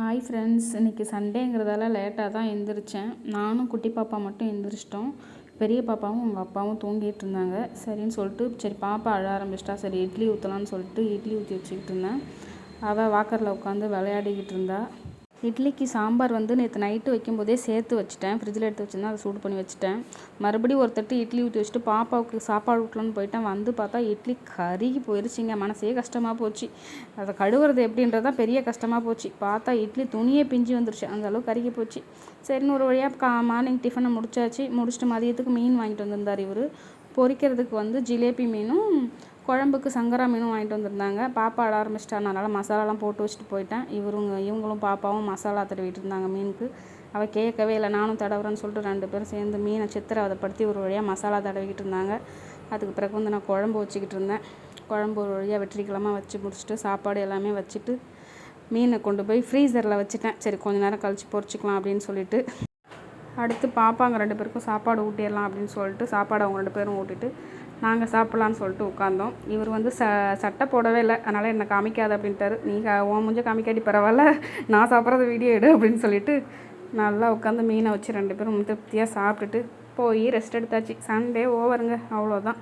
Hi friends இன்றைக்கி சண்டேங்கிறதால லேட்டாக தான் எழுந்திரிச்சேன் நானும் குட்டி பாப்பா மட்டும் எழுந்திரிச்சிட்டோம் பெரிய பாப்பாவும் உங்கள் அப்பாவும் தூங்கிட்டு இருந்தாங்க. சரின்னு சொல்லிட்டு சரி பாப்பா அழ ஆரம்பிச்சிட்டா. சரி இட்லி ஊற்றலான்னு சொல்லிட்டு இட்லி ஊற்றி வச்சுக்கிட்டு இருந்தேன். அவள் வாக்கரில் உட்காந்து விளையாடிக்கிட்டு இருந்தா. இட்லிக்கு சாம்பார் வந்து நேற்று நைட்டு வைக்கும்போதே சேர்த்து வச்சுட்டேன். ஃப்ரிட்ஜில் எடுத்து வச்சுருந்தேன் அதை சூடு பண்ணி வச்சுட்டேன். மறுபடியும் ஒரு தட்டு இட்லி ஊற்றி வச்சுட்டு பாப்பாவுக்கு சாப்பாடு ஊட்டலான்னு போயிட்டேன். வந்து பார்த்தா இட்லி கருகி போயிருச்சுங்க. மனசே கஷ்டமாக போச்சு. அதை கழுவுறது எப்படின்றது தான் பெரிய கஷ்டமாக போச்சு. பார்த்தா இட்லி துணியே பிஞ்சு வந்துருச்சு. அந்தளவுக்கு கருகி போச்சு. சரின்னு ஒரு வழியாக கா மார்னிங் டிஃபனை முடிச்சாச்சு. முடிச்சுட்டு மதியத்துக்கு மீன் வாங்கிட்டு வந்திருந்தார் இவர். பொரிக்கிறதுக்கு வந்து ஜிலேபி மீனும் குழம்புக்கு சங்கரா மீனும் வாங்கிட்டு வந்திருந்தாங்க. பாப்பா ஆட ஆரம்பிச்சிட்டா அதனால் மசாலாலாம் போட்டு வச்சுட்டு போயிட்டேன். இவருங்க இவங்களும் பாப்பாவும் மசாலா தடவிட்டு இருந்தாங்க மீனுக்கு. அவள் கேட்கவே இல்லை. நானும் தடவுறேன்னு சொல்லிட்டு ரெண்டு பேரும் சேர்ந்து மீனை சித்திரவதைப்படுத்தி ஒரு வழியாக மசாலா தடவிக்கிட்டு இருந்தாங்க. அதுக்கு பிறகு வந்து நான் குழம்பு வச்சுக்கிட்டு இருந்தேன். குழம்பு ஒரு வழியாக வெற்றிக்கிழமை வச்சு முடிச்சுட்டு சாப்பாடு எல்லாமே வச்சுட்டு மீனை கொண்டு போய் ஃப்ரீசரில் வச்சுட்டேன். சரி கொஞ்ச நேரம் கழித்து பொறிச்சிக்கலாம் அப்படின்னு சொல்லிட்டு. அடுத்து பாப்பாங்க ரெண்டு பேருக்கும் சாப்பாடு ஊட்டிடலாம் அப்படின்னு சொல்லிட்டு சாப்பாடு அவங்க ரெண்டு பேரும் ஊட்டிட்டு நாங்கள் சாப்பிட்லான்னு சொல்லிட்டு உட்காந்தோம் இவர் வந்து ச சட்டை போடவே இல்லை. அதனால் என்னை காமிக்காது அப்படின்ட்டாரு. நீ உன் முஞ்ச காமிக்காட்டி பரவாயில்ல. நான் சாப்பிட்றது வீடியோ எடு அப்படின்னு சொல்லிட்டு நல்லா உட்காந்து மீனை வச்சு ரெண்டு பேரும் திருப்தியாக சாப்பிட்டுட்டு போய் ரெஸ்ட் எடுத்தாச்சு. சண்டே ஓவருங்க அவ்வளோதான்